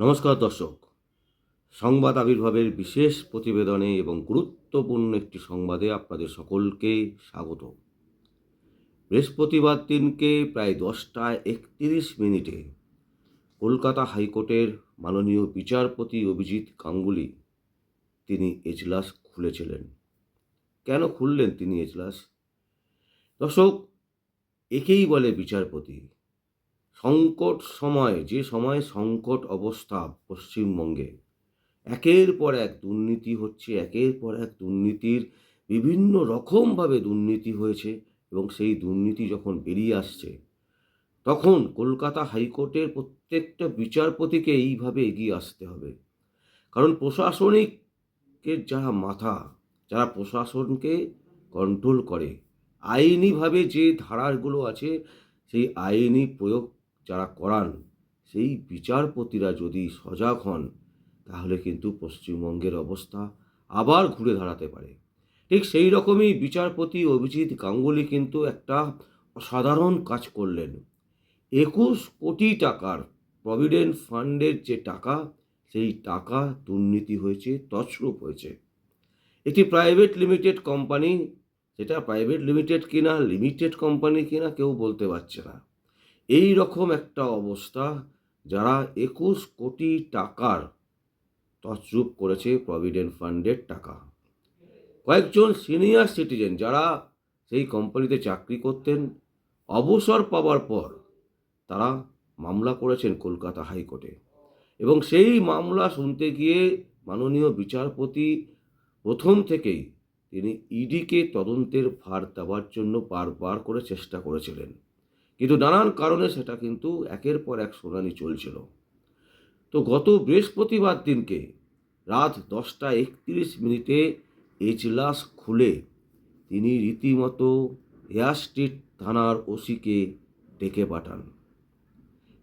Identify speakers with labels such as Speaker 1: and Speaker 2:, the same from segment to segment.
Speaker 1: নমস্কার দর্শক। সংবাদ আবির্ভাবের বিশেষ প্রতিবেদনে এবং গুরুত্বপূর্ণ একটি সংবাদে আপনাদের সকলকে স্বাগত। বৃহস্পতিবার দিনকে প্রায় দশটা একত্রিশ মিনিটে কলকাতা হাইকোর্টের মাননীয় বিচারপতি অভিজিৎ গাঙ্গুলি তিনি এজলাস খুলেছিলেন। কেন খুললেন তিনি এজলাস? দর্শক, একেই বলে বিচারপতি। সংকট সময়, যে সময় সংকট অবস্থা পশ্চিমবঙ্গে, একের পর এক দুর্নীতি হচ্ছে, একের পর এক দুর্নীতির বিভিন্ন রকমভাবে দুর্নীতি হয়েছে এবং সেই দুর্নীতি যখন বেরিয়ে আসছে, তখন কলকাতা হাইকোর্টের প্রত্যেকটা বিচারপতিকে এইভাবে এগিয়ে আসতে হবে। কারণ প্রশাসনিকের যারা মাথা, যারা প্রশাসনকে কন্ট্রোল করে, আইনিভাবে যে ধারাগুলো আছে, সেই আইনি প্রয়োগ যারা করান, সেই বিচারপতিরা যদি সজাগ হন, তাহলে কিন্তু পশ্চিমবঙ্গের অবস্থা আবার ঘুরে দাঁড়াতে পারে। ঠিক সেই রকমই বিচারপতি অভিজিৎ গাঙ্গুলি কিন্তু একটা অসাধারণ কাজ করলেন। একুশ কোটি টাকার প্রভিডেন্ট ফান্ডের যে টাকা, সেই টাকা দুর্নীতি হয়েছে, তছরূপ হয়েছে। একটি প্রাইভেট লিমিটেড কোম্পানি, সেটা প্রাইভেট লিমিটেড কিনা, লিমিটেড কোম্পানি কিনা, কেউ বলতে পারছে না। এই রকম একটা অবস্থা যারা একুশ কোটি টাকার তছরূপ করেছে প্রভিডেন্ট ফান্ডের টাকা। কয়েকজন সিনিয়র সিটিজেন যারা সেই কোম্পানিতে চাকরি করতেন, অবসর পাওয়ার পর তারা মামলা করেছেন কলকাতা হাইকোর্টে। এবং সেই মামলা শুনতে গিয়ে মাননীয় বিচারপতি প্রথম থেকেই তিনি ইডিকে তদন্তের ভার দেওয়ার জন্য বারবার করে চেষ্টা করেছিলেন। কিন্তু নানান কারণে সেটা কিন্তু একের পর এক শুনানি চলছিল। তো গত বৃহস্পতিবার দিনকে রাত দশটা একত্রিশ মিনিটে এজলাস খুলে তিনি রীতিমতো হেয়ার স্ট্রিট থানার ওসিকে ডেকে পাঠান।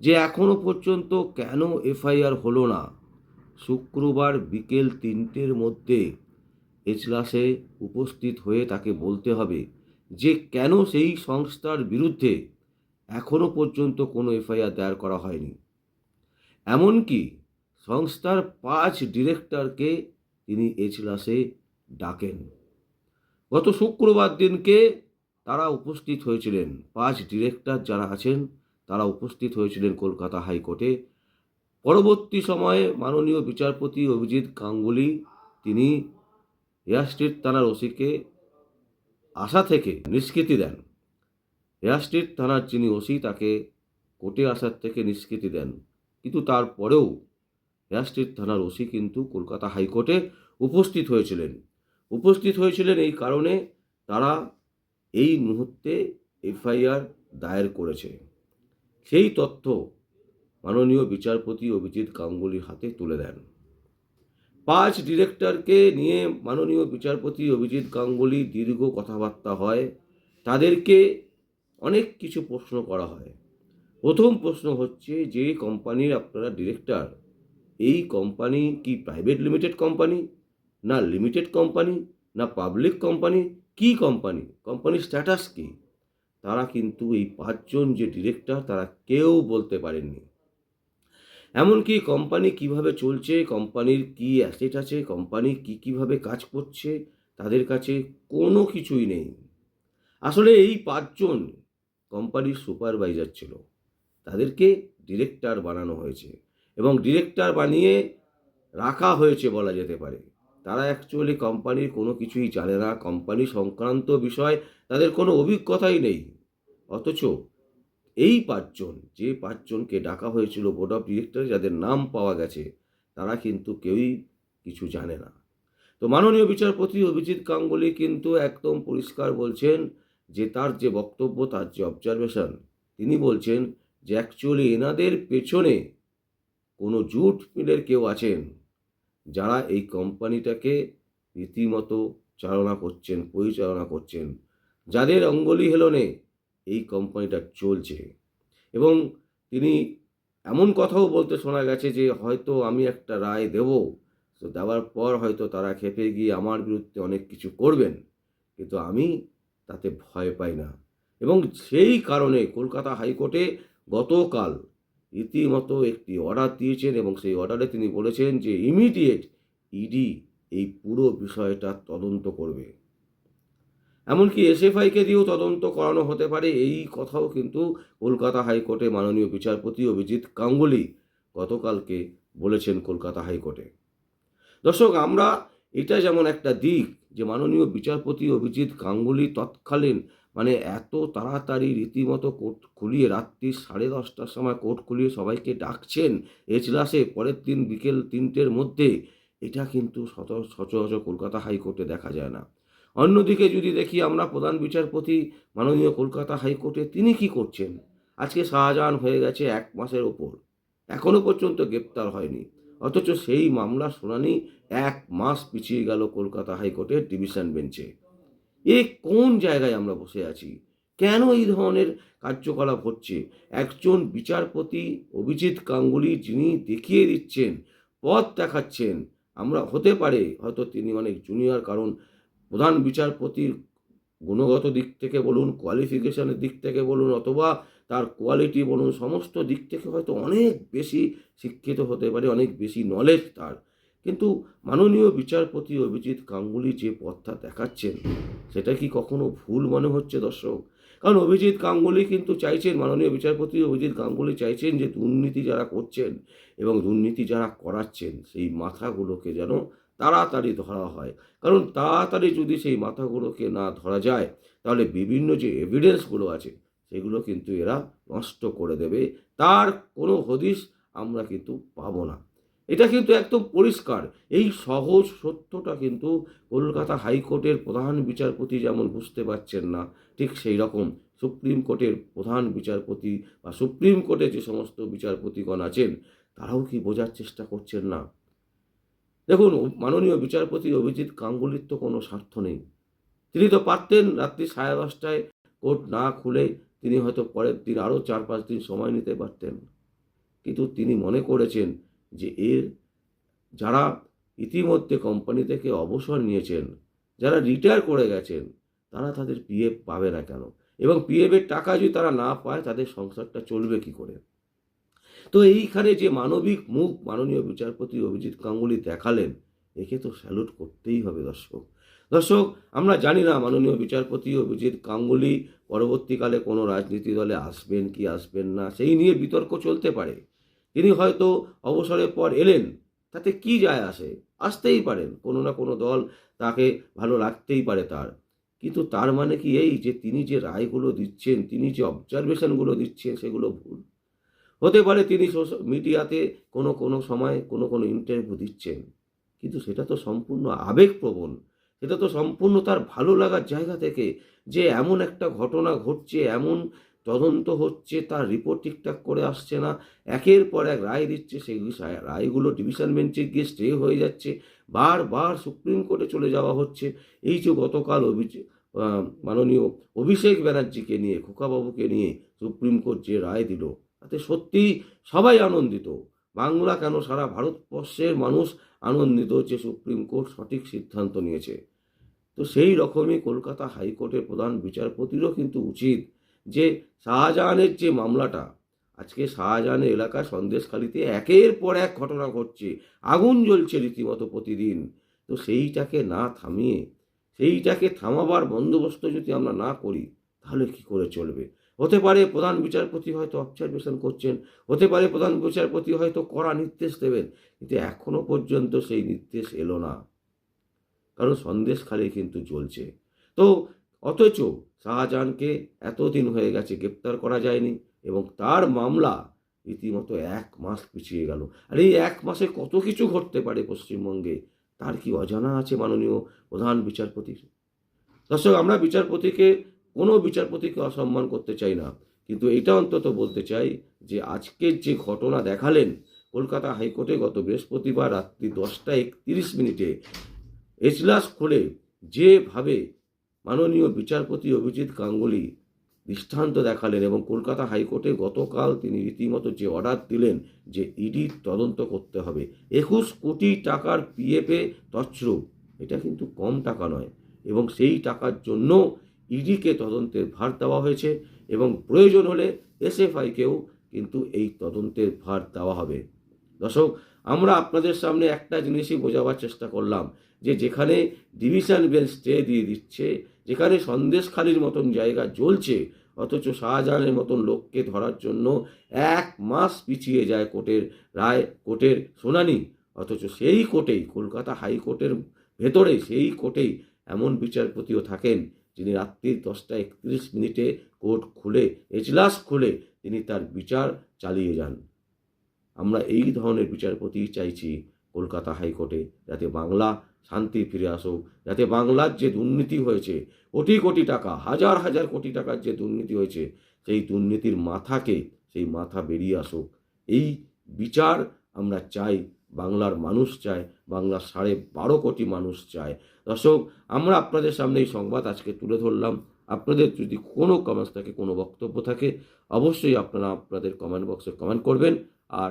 Speaker 1: যে এখনও পর্যন্ত কেন এফআইআর হলো না, শুক্রবার বিকেল তিনটের মধ্যে এজলাসে উপস্থিত হয়ে তাকে বলতে হবে যে কেন সেই সংস্থার বিরুদ্ধে এখনও পর্যন্ত কোনো এফআইআর দায়ের করা হয়নি। এমনকি সংস্থার পাঁচ ডিরেক্টরকে তিনি এজলাসে ডাকেন। গত শুক্রবার দিনকে তারা উপস্থিত হয়েছিলেন। পাঁচ ডিরেক্টর যারা আছেন, তারা উপস্থিত হয়েছিলেন কলকাতা হাইকোর্টে। পরবর্তী সময়ে মাননীয় বিচারপতি অভিজিৎ গাঙ্গুলি তিনি এয়ার স্ট্রিট থানার ওসিকে আশা থেকে নিষ্কৃতি দেন। এয়ার থানার যিনি ওসি তাকে কোর্টে আসার থেকে নিষ্কৃতি দেন। কিন্তু তারপরেও এয়ার থানার ওসি কিন্তু কলকাতা হাইকোর্টে উপস্থিত হয়েছিলেন। উপস্থিত হয়েছিলেন এই কারণে তারা এই মুহূর্তে এফআইআর দায়ের করেছে। সেই তথ্য মাননীয় বিচারপতি অভিজিৎ গাঙ্গুলির হাতে তুলে দেন। পাঁচ ডিরেক্টরকে নিয়ে মাননীয় বিচারপতি অভিজিৎ গাঙ্গুলি দীর্ঘ কথাবার্তা হয়। তাদেরকে অনেক কিছু প্রশ্ন করা হয়। প্রথম প্রশ্ন হচ্ছে যে কোম্পানির আপনারা ডিরেক্টর এই কোম্পানি কি প্রাইভেট লিমিটেড কোম্পানি না লিমিটেড কোম্পানি না পাবলিক কোম্পানি কি কোম্পানি কোম্পানির স্ট্যাটাস কি? তারা কিন্তু এই পাঁচজন যে ডিরেক্টর তারা কেউ বলতে পারেননি। এমনকি কোম্পানি কীভাবে চলছে কোম্পানির কি অ্যাসেট আছে কোম্পানি কি কীভাবে কাজ করছে, তাদের কাছে কোনো কিছুই নেই। আসলে এই পাঁচজন কোম্পানির সুপারভাইজার ছিল। তাদেরকে ডিরেক্টর বানানো হয়েছে এবং ডিরেক্টর বানিয়ে রাখা হয়েছে বলা যেতে পারে। তারা অ্যাকচুয়ালি কোম্পানির কোনো কিছুই জানে না। কোম্পানি সংক্রান্ত বিষয় তাদের কোনো অভিজ্ঞতাই নেই। অথচ এই পাঁচজন, যে পাঁচজনকে ডাকা হয়েছিল বোর্ড অফ ডিরেক্টর যাদের নাম পাওয়া গেছে, তারা কিন্তু কেউই কিছু জানে না। তো মাননীয় বিচারপতি অভিজিৎ গাঙ্গুলি কিন্তু একদম পরিষ্কার বলছেন যে তার যে বক্তব্য, তার যে অবজারভেশন তিনি বলছেন যে অ্যাকচুয়ালি এনাদের পেছনে কোনো জুট মিলের কেউ আছেন যারা এই কোম্পানিটাকে রীতিমতো চালনা করছেন, পরিচালনা করছেন। যাদের অঙ্গলি হেলনে এই কোম্পানিটা চলছে। এবং তিনি এমন কথাও বলতে শোনা গেছে যে হয়তো আমি একটা রায় দেব, তো দেওয়ার পর হয়তো তারা খেপে গিয়ে আমার বিরুদ্ধে অনেক কিছু করবেন। কিন্তু আমি তাতে ভয় পাই না। এবং সেই কারণে কলকাতা হাইকোর্টে গতকাল রীতিমতো একটি অর্ডার দিয়েছেন এবং সেই অর্ডারে তিনি বলেছেন যে ইমিডিয়েট ইডি এই পুরো বিষয়টা তদন্ত করবে। এমনকি এসএফআইকে দিয়েও তদন্ত করানো হতে পারে, এই কথাও কিন্তু কলকাতা হাইকোর্টে মাননীয় বিচারপতি অভিজিৎ গাঙ্গুলি গতকালকে বলেছেন কলকাতা হাইকোর্টে। দর্শক, আমরা এটা যেমন একটা দিক যে মাননীয় বিচারপতি অভিজিৎ গাঙ্গুলি তৎকালীন মানে এত তাড়াতাড়ি রীতিমতো কোর্ট খুলিয়ে রাত্রি সাড়ে দশটার সময় কোর্ট খুলিয়ে সবাইকে ডাকছেন এজলাসে, পরের দিন বিকেল তিনটের মধ্যে, এটা কিন্তু সচরাচর কলকাতা হাইকোর্টে দেখা যায় না। অন্যদিকে যদি দেখি আমরা প্রধান বিচারপতি মাননীয় কলকাতা হাইকোর্টে, তিনি কি করছেন? আজকে শাহজাহান হয়ে গেছে এক মাসের ওপর। এখনও পর্যন্ত গ্রেপ্তার হয়নি। অথচ সেই মামলার শুনানি এক মাস পিছিয়ে গেল কলকাতা হাইকোর্টের ডিভিশন বেঞ্চে। এ কোন জায়গায় আমরা বসে আছি? কেন এই ধরনের কার্যকলাপ হচ্ছে? একজন বিচারপতি অভিজিৎ গাঙ্গুলি যিনি দেখিয়ে দিচ্ছেন, পথ দেখাচ্ছেন, আমরা হতে পারে, হয়তো তিনি অনেক জুনিয়র কারণ প্রধান বিচারপতির গুণগত দিক থেকে বলুন কোয়ালিফিকেশনের দিক থেকে বলুন, অথবা তার কোয়ালিটি বলুন, সমস্ত দিক থেকে হয়তো অনেক বেশি শিক্ষিত হতে পারে, অনেক বেশি নলেজ তার। কিন্তু মাননীয় বিচারপতি অভিজিৎ গাঙ্গুলি যে পথটা দেখাচ্ছেন, সেটা কি কখনো ভুল মনে হচ্ছে দর্শক? কারণ অভিজিৎ গাঙ্গুলি কিন্তু চাইছেন, মাননীয় বিচারপতি অভিজিৎ গাঙ্গুলি চাইছেন যে দুর্নীতি যারা করছেন এবং দুর্নীতি যারা করাচ্ছেন, সেই মাথাগুলোকে যেন তাড়াতাড়ি ধরা হয়। কারণ তাড়াতাড়ি যদি সেই মাথাগুলোকে না ধরা যায়, তাহলে বিভিন্ন যে এভিডেন্সগুলো আছে, সেগুলো কিন্তু এরা নষ্ট করে দেবে। তার কোনো হদিশ আমরা কিন্তু পাবো না। এটা কিন্তু একদম পরিষ্কার। এই সহজ সত্যটা কিন্তু কলকাতা হাইকোর্টের প্রধান বিচারপতি যেমন বুঝতে পারছেন না, ঠিক সেই রকম সুপ্রিম কোর্টের প্রধান বিচারপতি বা সুপ্রিম কোর্টে যে সমস্ত বিচারপতিগণ আছেন, তারাও কি বোঝার চেষ্টা করছেন না? দেখুন, মাননীয় বিচারপতি অভিজিৎ গাঙ্গুলির তো কোনো স্বার্থ নেই। তিনি তো পারতেন রাত্রি সাড়ে দশটায় কোর্ট না খুলে তিনি হয়তো পরের দিন আরও চার পাঁচ দিন সময় নিতে পারতেন। কিন্তু তিনি মনে করেছেন যে এর যারা ইতিমধ্যে কোম্পানি থেকে অবসর নিয়েছেন, যারা রিটায়ার করে গেছেন, তারা তাদের পিএফ পাবে না কেন? এবং পিএফের টাকা যদি তারা না পায়, তাদের সংসারটা চলবে কি করে? তো এইখানে যে মানবিক মুখ মাননীয় বিচারপতি অভিজিৎ গাঙ্গুলি দেখালেন, একে তো স্যালুট করতেই হবে দর্শক। দর্শক, আমরা জানি না মাননীয় বিচারপতি অভিজিৎ গাঙ্গুলি পরবর্তীকালে কোনো রাজনীতি দলে আসবেন কি আসবেন না, সেই নিয়ে বিতর্ক চলতে পারে। তিনি হয়তো অবসরের পর এলেন, তাতে কি যায় আসে? আসতেই পারেন, কোনো না কোনো দল তাকে ভালো লাগতেই পারে তার। কিন্তু তার মানে কি এই যে তিনি যে রায়গুলো দিচ্ছেন, তিনি যে অবজারভেশনগুলো দিচ্ছেন, সেগুলো ভুল। হতে পারে তিনি মিডিয়াতে কোনো কোনো সময় কোনো কোনো ইন্টারভিউ দিচ্ছেন, কিন্তু সেটা তো সম্পূর্ণ আবেগপ্রবণ। সেটা তো সম্পূর্ণ তার ভালো লাগার জায়গা থেকে যে এমন একটা ঘটনা ঘটছে, এমন তদন্ত হচ্ছে, তার রিপোর্ট ঠিকঠাক করে আসছে না। একের পর এক রায় দিচ্ছে, সেই রায়গুলো ডিভিশন বেঞ্চে গিয়ে স্টে হয়ে যাচ্ছে। বারবার সুপ্রিম কোর্টে চলে যাওয়া হচ্ছে। এই যে গতকাল অভিযোগ মাননীয় অভিষেক ব্যানার্জিকে নিয়ে, খোকাবাবুকে নিয়ে সুপ্রিম কোর্ট যে রায় দিল, তাতে সত্যিই সবাই আনন্দিত। বাংলা কেন সারা ভারতবর্ষের মানুষ আনন্দিত যে সুপ্রিম কোর্ট সঠিক সিদ্ধান্ত নিয়েছে? তো সেই রকমই কলকাতা হাইকোর্টের প্রধান বিচারপতিরও কিন্তু উচিত যে শাহজাহানের যে মামলাটা, আজকে শাহজাহানের এলাকা সন্দেশখালিতে একের পর এক ঘটনা ঘটছে, আগুন জ্বলছে রীতিমতো প্রতিদিন। তো সেইটাকে না থামিয়ে, সেইটাকে থামাবার বন্দোবস্ত যদি আমরা না করি, তাহলে কি করে চলবে? হতে পারে প্রধান বিচারপতি হয়তো অবজারভেশন করছেন, হতে পারে প্রধান বিচারপতি হয়তো কড়া নির্দেশ দেবেন, কিন্তু এখনও পর্যন্ত সেই নির্দেশ এলো না। কারণ সন্দেশখালি কিন্তু চলছে তো অথচ শাহজাহানকে এতদিন হয়ে গেছে গ্রেপ্তার করা যায়নি এবং তার মামলা রীতিমতো এক মাস পিছিয়ে গেল। আর এই এক মাসে কত কিছু ঘটতে পারে পশ্চিমবঙ্গে, তার কি অজানা আছে মাননীয় প্রধান বিচারপতির? দর্শক, আমরা বিচারপতিকে, কোনো বিচারপতিকে অসম্মান করতে চাই না। কিন্তু এটা অন্তত বলতে চাই যে আজকের যে ঘটনা দেখালেন, কলকাতা হাইকোর্টে গত বৃহস্পতিবার রাত্রি দশটা একত্রিশ মিনিটে, এজলাস খুলে যেভাবে মাননীয় বিচারপতি অভিজিৎ গাঙ্গুলি দৃষ্টান্ত দেখালেন এবং কলকাতা হাইকোর্টে গতকাল তিনি রীতিমতো যে অর্ডার দিলেন যে ইডি তদন্ত করতে হবে। একুশ কোটি টাকার পিএফে তছরূপ। এটা কিন্তু কম টাকা নয়। এবং সেই টাকার জন্য ইডিকে তদন্তের ভার দেওয়া হয়েছে এবং প্রয়োজন হলে এসএফআইকেও কিন্তু এই তদন্তের ভার দেওয়া হবে। দর্শক আমরা আপনাদের সামনে একটা জিনিসই বোঝাবার চেষ্টা করলাম, যে যেখানে ডিভিশন বেঞ্চ স্টে দিয়ে দিচ্ছে, যেখানে সন্দেশখালির মতন জায়গা জ্বলছে, অথচ শাহজাহানের মতন লোককে ধরার জন্য এক মাস পিছিয়ে যায় কোর্টের রায়, কোর্টের শুনানি, অথচ সেই কোর্টেই, কলকাতা হাইকোর্টের ভেতরে সেই কোর্টেই এমন বিচারপতিও থাকেন, যিনি রাত্রির দশটা একত্রিশ মিনিটে কোর্ট খুলে, এজলাস খুলে তিনি তার বিচার চালিয়ে যান। আমরা এই ধরনের বিচারপতি চাইছি কলকাতা হাইকোর্টে, যাতে বাংলা শান্তি ফিরে আসুক, যাতে বাংলার যে দুর্নীতি হয়েছে, কোটি কোটি টাকা, হাজার হাজার কোটি টাকার যে দুর্নীতি হয়েছে, সেই দুর্নীতির মাথাকে, সেই মাথা বেরিয়ে আসুক। এই বিচার আমরা চাই, বাংলার মানুষ চায় বাংলার সাড়ে বারো কোটি মানুষ চায়। দর্শক, আমরা আপনাদের সামনে এই সংবাদ আজকে তুলে ধরলাম। আপনাদের যদি কোনো কমেন্টস থাকে, কোনো বক্তব্য থাকে, অবশ্যই আপনারা আপনাদের কমেন্ট বক্সে কমেন্ট করবেন। আর